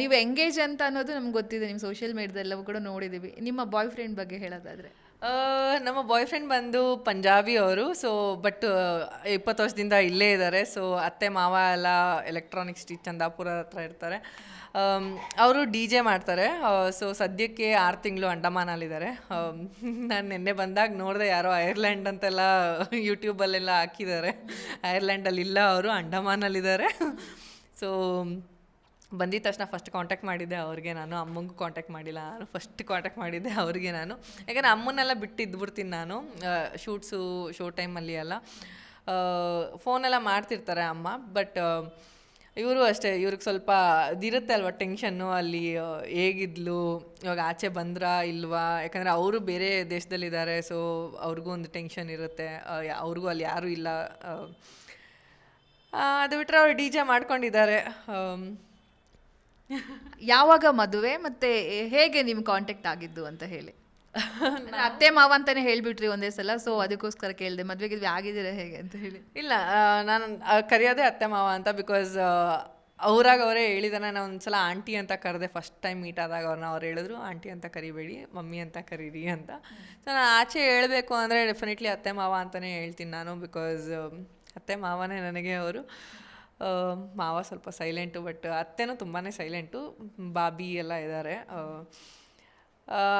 ನೀವು ಎಂಗೇಜ್ ಅಂತ ಅನ್ನೋದು ನಮ್ಗೆ ಗೊತ್ತಿದೆ ನಿಮ್ಮ ಸೋಷಿಯಲ್ ಮೀಡಿಯಾದೆಲ್ಲವೂ ಕೂಡ ನೋಡಿದ್ದೀವಿ ನಿಮ್ಮ ಬಾಯ್ ಫ್ರೆಂಡ್ ಬಗ್ಗೆ ಹೇಳೋದಾದರೆ? ನಮ್ಮ ಬಾಯ್ ಫ್ರೆಂಡ್ ಬಂದು ಪಂಜಾಬಿ ಅವರು ಸೊ ಬಟ್ ಇಪ್ಪತ್ತು ವರ್ಷದಿಂದ ಇಲ್ಲೇ ಇದ್ದಾರೆ ಸೊ ಅತ್ತೆ, ಮಾವ ಎಲ್ಲ ಎಲೆಕ್ಟ್ರಾನಿಕ್ ಸ್ಟಿಚ್ ಚಂದಾಪುರ ಹತ್ರ ಇರ್ತಾರೆ. ಅವರು ಡಿ ಜೆ ಮಾಡ್ತಾರೆ. ಸೊ ಸದ್ಯಕ್ಕೆ ಆರು ತಿಂಗಳು ಅಂಡಮಾನಲ್ಲಿದ್ದಾರೆ. ನಾನು ನಿನ್ನೆ ಬಂದಾಗ ನೋಡಿದೆ ಯಾರೋ ಐರ್ಲ್ಯಾಂಡ್ ಅಂತೆಲ್ಲ ಯೂಟ್ಯೂಬಲ್ಲೆಲ್ಲ ಹಾಕಿದ್ದಾರೆ. ಐರ್ಲ್ಯಾಂಡಲ್ಲಿ ಇಲ್ಲ ಅವರು, ಅಂಡಮಾನಲ್ಲಿದ್ದಾರೆ. ಸೊ ಬಂದಿದ ತಕ್ಷಣ ಫಸ್ಟ್ ಕಾಂಟ್ಯಾಕ್ಟ್ ಮಾಡಿದ್ದೆ ಅವ್ರಿಗೆ ನಾನು. ಅಮ್ಮಂಗೂ ಕಾಂಟ್ಯಾಕ್ಟ್ ಮಾಡಿಲ್ಲ. ನಾನು ಫಸ್ಟ್ ಕಾಂಟ್ಯಾಕ್ಟ್ ಮಾಡಿದ್ದೆ ಅವ್ರಿಗೆ ನಾನು. ಯಾಕಂದರೆ ಅಮ್ಮನ್ನೆಲ್ಲ ಬಿಟ್ಟು ಇದ್ಬಿಡ್ತೀನಿ ನಾನು ಶೂಟ್ಸು ಶೋ ಟೈಮಲ್ಲಿ ಎಲ್ಲ. ಫೋನೆಲ್ಲ ಮಾಡ್ತಿರ್ತಾರೆ ಅಮ್ಮ. ಬಟ್ ಇವರು ಅಷ್ಟೇ. ಇವ್ರಿಗೆ ಸ್ವಲ್ಪ ಇದಿರುತ್ತೆ ಅಲ್ವಾ ಟೆನ್ಷನ್ನು ಅಲ್ಲಿ ಹೇಗಿದ್ಲು, ಇವಾಗ ಆಚೆ ಬಂದ್ರಾ ಇಲ್ವಾ? ಯಾಕಂದರೆ ಅವರು ಬೇರೆ ದೇಶದಲ್ಲಿದ್ದಾರೆ ಸೊ ಅವ್ರಿಗೂ ಒಂದು ಟೆನ್ಷನ್ ಇರುತ್ತೆ. ಅವ್ರಿಗೂ ಅಲ್ಲಿ ಯಾರೂ ಇಲ್ಲ. ಅದು ಬಿಟ್ಟರೆ ಅವ್ರು ಡಿ ಜೆ ಮಾಡ್ಕೊಂಡಿದ್ದಾರೆ. ಯಾವಾಗ ಮದುವೆ ಮತ್ತೆ ಹೇಗೆ ನಿಮ್ಮ ಕಾಂಟ್ಯಾಕ್ಟ್ ಆಗಿದ್ದು ಅಂತ ಹೇಳಿ? ಅಂದ್ರೆ ಅತ್ತೆ ಮಾವ ಅಂತಾನೆ ಹೇಳ್ಬಿಟ್ರಿ ಒಂದೇ ಸಲ ಸೊ ಅದಕ್ಕೋಸ್ಕರ ಕೇಳಿದೆ ಮದ್ವೆಗೆ ಆಗಿದ್ದೀರಾ ಹೇಗೆ ಅಂತ ಹೇಳಿ. ಇಲ್ಲ ನಾನು ಕರಿಯೋದೇ ಅತ್ತೆ ಮಾವ ಅಂತ ಬಿಕಾಸ್ ಅವ್ರಾಗ ಅವರೇ ಹೇಳಿದಾನೆ ನಾನು ಒಂದ್ಸಲ ಆಂಟಿ ಅಂತ ಕರೆದೆ ಫಸ್ಟ್ ಟೈಮ್ ಮೀಟ್ ಆದಾಗ ಅವ್ರನ್ನ ಅವ್ರು ಹೇಳಿದ್ರು ಆಂಟಿ ಅಂತ ಕರಿಬೇಡಿ ಮಮ್ಮಿ ಅಂತ ಕರೀರಿ ಅಂತ. ಸೊ ನಾನು ಆಚೆ ಹೇಳಬೇಕು ಅಂದರೆ ಡೆಫಿನೆಟ್ಲಿ ಅತ್ತೆ ಮಾವ ಅಂತಲೇ ಹೇಳ್ತೀನಿ ನಾನು ಬಿಕಾಸ್ ಅತ್ತೆ ಮಾವನೇ ನನಗೆ ಅವರು. ಮಾವ ಸ್ವಲ್ಪ ಸೈಲೆಂಟು, ಬಟ್ ಅತ್ತೆನೂ ತುಂಬಾ ಸೈಲೆಂಟು, ಬಾಬಿ ಎಲ್ಲ ಇದ್ದಾರೆ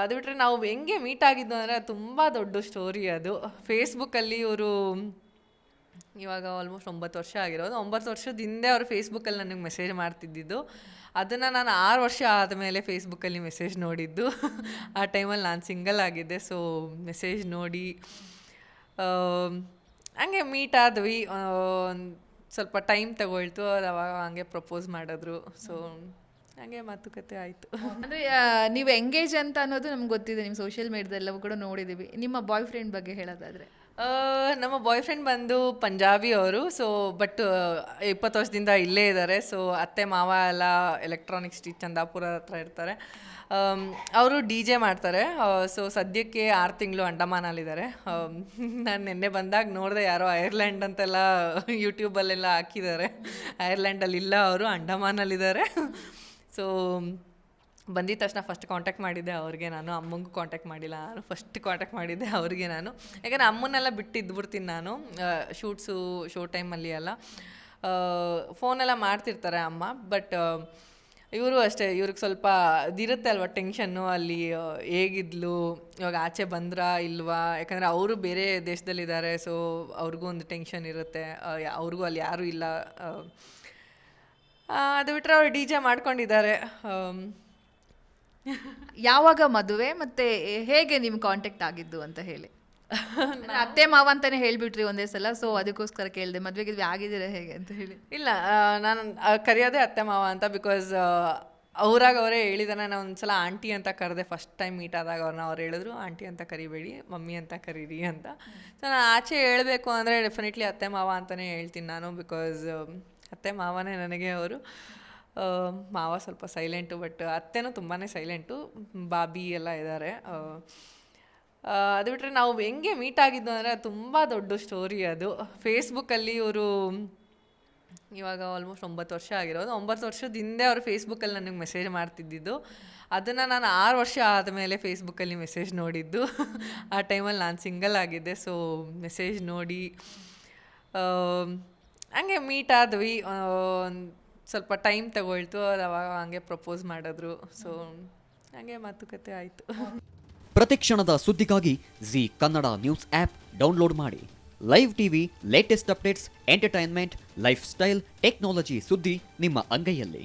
ಅದು ಬಿಟ್ಟರೆ ನಾವು ಹೆಂಗೆ ಮೀಟ್ ಆಗಿದ್ದು ಅಂದರೆ ತುಂಬ ದೊಡ್ಡ ಸ್ಟೋರಿ ಅದು. ಫೇಸ್ಬುಕ್ಕಲ್ಲಿ ಇವರು ಇವಾಗ ಆಲ್ಮೋಸ್ಟ್ ಒಂಬತ್ತು ವರ್ಷ ಆಗಿರೋದು. ಒಂಬತ್ತು ವರ್ಷದ ಹಿಂದೆ ಅವರು ಫೇಸ್ಬುಕ್ಕಲ್ಲಿ ನನಗೆ ಮೆಸೇಜ್ ಮಾಡ್ತಿದ್ದಿದ್ದು. ಅದನ್ನು ನಾನು ಆರು ವರ್ಷ ಆದಮೇಲೆ ಫೇಸ್ಬುಕ್ಕಲ್ಲಿ ಮೆಸೇಜ್ ನೋಡಿದ್ದು. ಆ ಟೈಮಲ್ಲಿ ನಾನು ಸಿಂಗಲ್ ಆಗಿದ್ದೆ ಸೊ ಮೆಸೇಜ್ ನೋಡಿ ಹಂಗೆ ಮೀಟ್ ಆದ್ವಿ. ಸ್ವಲ್ಪ ಟೈಮ್ ತಗೊಳ್ತು ಅವ್ರು ಅವಾಗ ಹಂಗೆ ಪ್ರಪೋಸ್ ಮಾಡಿದ್ರು. ಸೊ ಹಂಗೆ ಮಾತುಕತೆ ಆಯಿತು. ಅಂದರೆ ನೀವು ಎಂಗೇಜ್ ಅಂತ ಅನ್ನೋದು ನಮ್ಗೆ ಗೊತ್ತಿದೆ ನಿಮ್ಮ ಸೋಷಿಯಲ್ ಮೀಡಿಯಾದೆಲ್ಲವೂ ಕೂಡ ನೋಡಿದ್ದೀವಿ ನಿಮ್ಮ ಬಾಯ್ ಫ್ರೆಂಡ್ ಬಗ್ಗೆ ಹೇಳೋದಾದ್ರೆ? ನಮ್ಮ ಬಾಯ್ ಫ್ರೆಂಡ್ ಬಂದು ಪಂಜಾಬಿ ಅವರು ಸೊ ಬಟ್ ಇಪ್ಪತ್ತು ವರ್ಷದಿಂದ ಇಲ್ಲೇ ಇದ್ದಾರೆ. ಸೊ ಅತ್ತೆ ಮಾವ ಎಲ್ಲ ಎಲೆಕ್ಟ್ರಾನಿಕ್ ಸ್ಟಿಚ್ ಚಂದಾಪುರ ಹತ್ರ ಇರ್ತಾರೆ. ಅವರು ಡಿ ಜೆ ಮಾಡ್ತಾರೆ. ಸೊ ಸದ್ಯಕ್ಕೆ ಆರು ತಿಂಗಳು ಅಂಡಮಾನಲ್ಲಿದ್ದಾರೆ. ನಾನು ನಿನ್ನೆ ಬಂದಾಗ ನೋಡಿದೆ ಯಾರೋ ಐರ್ಲ್ಯಾಂಡ್ ಅಂತೆಲ್ಲ ಯೂಟ್ಯೂಬಲ್ಲೆಲ್ಲ ಹಾಕಿದ್ದಾರೆ. ಐರ್ಲ್ಯಾಂಡಲ್ಲಿ ಇಲ್ಲ ಅವರು ಅಂಡಮಾನಲ್ಲಿದ್ದಾರೆ. ಸೊ ಬಂದಿದ ತಕ್ಷಣ ಫಸ್ಟ್ ಕಾಂಟ್ಯಾಕ್ಟ್ ಮಾಡಿದ್ದೆ ಅವ್ರಿಗೆ ನಾನು. ಅಮ್ಮಂಗೂ ಕಾಂಟ್ಯಾಕ್ಟ್ ಮಾಡಿಲ್ಲ. ನಾನು ಫಸ್ಟ್ ಕಾಂಟ್ಯಾಕ್ಟ್ ಮಾಡಿದ್ದೆ ಅವ್ರಿಗೆ ನಾನು. ಯಾಕಂದರೆ ಅಮ್ಮನ್ನೆಲ್ಲ ಬಿಟ್ಟು ಇದ್ಬಿಡ್ತೀನಿ ನಾನು ಶೂಟ್ಸು ಶೋ ಟೈಮಲ್ಲಿ ಎಲ್ಲ. ಫೋನೆಲ್ಲ ಮಾಡ್ತಿರ್ತಾರೆ ಅಮ್ಮ. ಬಟ್ ಇವರು ಅಷ್ಟೇ. ಇವ್ರಿಗೆ ಸ್ವಲ್ಪ ಇದಿರುತ್ತೆ ಅಲ್ವಾ ಟೆನ್ಷನ್ನು ಅಲ್ಲಿ ಹೇಗಿದ್ಲು, ಇವಾಗ ಆಚೆ ಬಂದ್ರಾ ಇಲ್ವಾ? ಯಾಕಂದರೆ ಅವರು ಬೇರೆ ದೇಶದಲ್ಲಿದ್ದಾರೆ ಸೊ ಅವ್ರಿಗೂ ಒಂದು ಟೆನ್ಷನ್ ಇರುತ್ತೆ. ಅವ್ರಿಗೂ ಅಲ್ಲಿ ಯಾರೂ ಇಲ್ಲ. ಅದು ಬಿಟ್ಟರೆ ಅವ್ರು ಡಿ ಜೆ ಮಾಡ್ಕೊಂಡಿದ್ದಾರೆ. ಯಾವಾಗ ಮದುವೆ ಮತ್ತೆ ಹೇಗೆ ನಿಮ್ಮ ಕಾಂಟ್ಯಾಕ್ಟ್ ಆಗಿದ್ದು ಅಂತ ಹೇಳಿ? ಅಂದ್ರೆ ಅತ್ತೆ ಮಾವ ಅಂತಾನೆ ಹೇಳ್ಬಿಟ್ರಿ ಒಂದೇ ಸಲ ಸೊ ಅದಕ್ಕೋಸ್ಕರ ಕೇಳಿದೆ ಮದ್ವೆಗೆ ಆಗಿದ್ದೀರಾ ಹೇಗೆ ಅಂತ ಹೇಳಿ. ಇಲ್ಲ ಆ, ನಾನು ಆ, ಕರೆಯೋದೇ ಅತ್ತೆ ಮಾವ ಅಂತ ಬಿಕಾಸ್ ಅವ್ರಾಗ ಅವರೇ ಹೇಳಿದಾನೆ ನಾನು ಒಂದ್ಸಲ ಆಂಟಿ ಅಂತ ಕರೆದೆ ಫಸ್ಟ್ ಟೈಮ್ ಮೀಟ್ ಆದಾಗ ಅವ್ರನ್ನ ಅವ್ರು ಹೇಳಿದ್ರು ಆಂಟಿ ಅಂತ ಕರಿಬೇಡಿ ಮಮ್ಮಿ ಅಂತ ಕರೀರಿ ಅಂತ. ಸೊ ನಾನು ಆಚೆ ಹೇಳಬೇಕು ಅಂದರೆ ಡೆಫಿನೆಟ್ಲಿ ಅತ್ತೆ ಮಾವ ಅಂತಲೇ ಹೇಳ್ತೀನಿ ನಾನು ಬಿಕಾಸ್ ಅತ್ತೆ ಮಾವನೇ ನನಗೆ ಅವರು. ಮಾವ ಸ್ವಲ್ಪ ಸೈಲೆಂಟು ಬಟ್ ಅತ್ತೆನೂ ತುಂಬಾ ಸೈಲೆಂಟು ಬಾಬಿ ಎಲ್ಲ ಇದ್ದಾರೆ ಅದು ಬಿಟ್ಟರೆ ನಾವು ಹೆಂಗೆ ಮೀಟ್ ಆಗಿದ್ದು ಅಂದರೆ ತುಂಬ ದೊಡ್ಡ ಸ್ಟೋರಿ ಅದು. ಫೇಸ್ಬುಕ್ಕಲ್ಲಿ ಇವರು, ಇವಾಗ ಆಲ್ಮೋಸ್ಟ್ ಒಂಬತ್ತು ವರ್ಷ ಆಗಿರೋದು. ಒಂಬತ್ತು ವರ್ಷದ ಹಿಂದೆ ಅವರು ಫೇಸ್ಬುಕ್ಕಲ್ಲಿ ನನಗೆ ಮೆಸೇಜ್ ಮಾಡ್ತಿದ್ದಿದ್ದು. ಅದನ್ನು ನಾನು ಆರು ವರ್ಷ ಆದಮೇಲೆ ಫೇಸ್ಬುಕ್ಕಲ್ಲಿ ಮೆಸೇಜ್ ನೋಡಿದ್ದು. ಆ ಟೈಮಲ್ಲಿ ನಾನು ಸಿಂಗಲ್ ಆಗಿದ್ದೆ ಸೊ ಮೆಸೇಜ್ ನೋಡಿ ಹಂಗೆ ಮೀಟ್ ಆದ್ವಿ ಸ್ವಲ್ಪ ಟೈಮ್ ತಗೊಳ್ತು ಅದು ಅವಾಗ ಹಂಗೆ ಪ್ರಪೋಸ್ ಮಾಡಿದ್ರು. ಸೊ ಹಂಗೆ ಮಾತುಕತೆ ಆಯಿತು. ಪ್ರತಿಕ್ಷಣದ ಸುದ್ದಿಗಾಗಿ Zee Kannada news app download ಮಾಡಿ. Live TV latest updates entertainment lifestyle technology ಸುದ್ದಿ ನಿಮ್ಮ ಅಂಗೈಯಲ್ಲಿ.